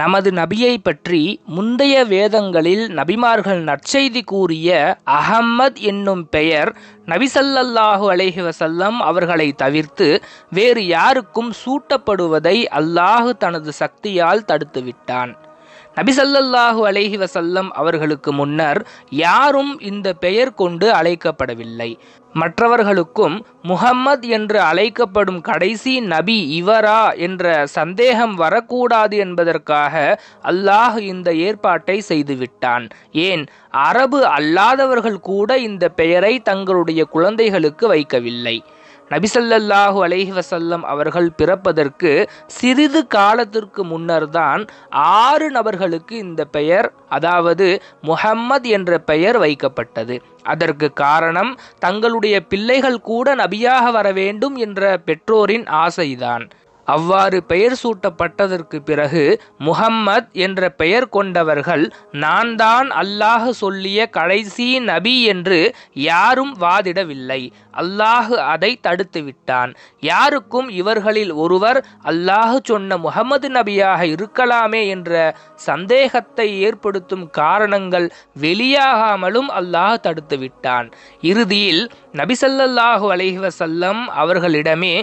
நமது நபியை பற்றி முந்தைய வேதங்களில் நபிமார்கள் நற்செய்தி கூறிய அகம்மத் என்னும் பெயர் நபிசல்லல்லாஹு அலைஹி வசல்லம் அவர்களை தவிர்த்து வேறு யாருக்கும் சூட்டப்படுவதை அல்லாஹு தனது சக்தியால் தடுத்துவிட்டான். நபிசல்லல்லாஹு அலைஹி வசல்லம் அவர்களுக்கு முன்னர் யாரும் இந்த பெயர் கொண்டு அழைக்கப்படவில்லை. மற்றவர்களுக்கும் முஹம்மத் என்று அழைக்கப்படும் கடைசி நபி இவரா என்ற சந்தேகம் வரக்கூடாது என்பதற்காக அல்லாஹ் இந்த ஏற்பாட்டை செய்துவிட்டான். ஏன்? அரபு அல்லாதவர்கள் கூட இந்த பெயரை தங்களுடைய குழந்தைகளுக்கு வைக்கவில்லை. நபிசல்லல்லாஹு அலைஹி வசல்லம் அவர்கள் பிறப்பதற்கு சிறிது காலத்திற்கு முன்னர்தான் ஆறு நபர்களுக்கு இந்த பெயர் அதாவது முஹம்மது என்ற பெயர் வைக்கப்பட்டது. அதற்கு காரணம் தங்களுடைய பிள்ளைகள் கூட நபியாக வர வேண்டும் என்ற பெற்றோரின் ஆசைதான். அவ்வாறு பெயர் சூட்டப்பட்டதற்கு பிறகு முஹம்மத் என்ற பெயர் கொண்டவர்கள் நான் தான் அல்லாஹ் சொல்லிய கடைசி நபி என்று யாரும் வாதிடவில்லை. அல்லாஹ் அதை தடுத்துவிட்டான் யாருக்கும் இவர்களில் ஒருவர் அல்லாஹ் சொன்ன முகமது நபியாக இருக்கலாமே என்ற சந்தேகத்தை ஏற்படுத்தும் காரணங்கள் வெளியாகாமலும் அல்லாஹ் தடுத்துவிட்டான் இறுதியில் நபிசல்லாஹு அலைஹி வசல்லம் அவர்களிடமே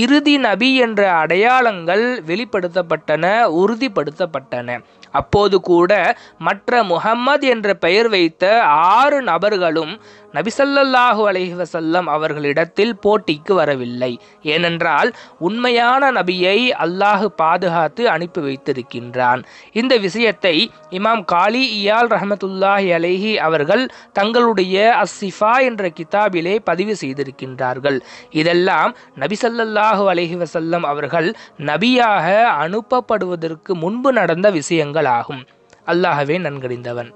இறுதி நபி என்ற அடையாளங்கள் வெளிப்படுத்தப்பட்டன உறுதிப்படுத்தப்பட்டன. அப்போது கூட மற்ற முகம்மது என்ற பெயர் வைத்த ஆறு நபர்களும் நபிசல்லாஹு அலைஹி வசல்லம் அவர்களிடத்தில் போட்டிக்கு வரவில்லை. ஏனென்றால் உண்மையான நபியை அல்லாஹு பாதுகாத்து அனுப்பி வைத்திருக்கின்றான். இந்த விஷயத்தை இமாம் காலி இயால் ரஹமத்துல்லாஹி அலைஹி அவர்கள் தங்களுடைய அஸ்ஸிஃபா என்ற கிதாபிலே பதிவு செய்திருக்கின்றார்கள். இதெல்லாம் நபிசல்லாஹு அலஹி வசல்லம் அவர்கள் நபியாக அனுப்பப்படுவதற்கு முன்பு நடந்த விஷயங்கள் ஆகும். அல்லாஹவே நன்கறிந்தவன்.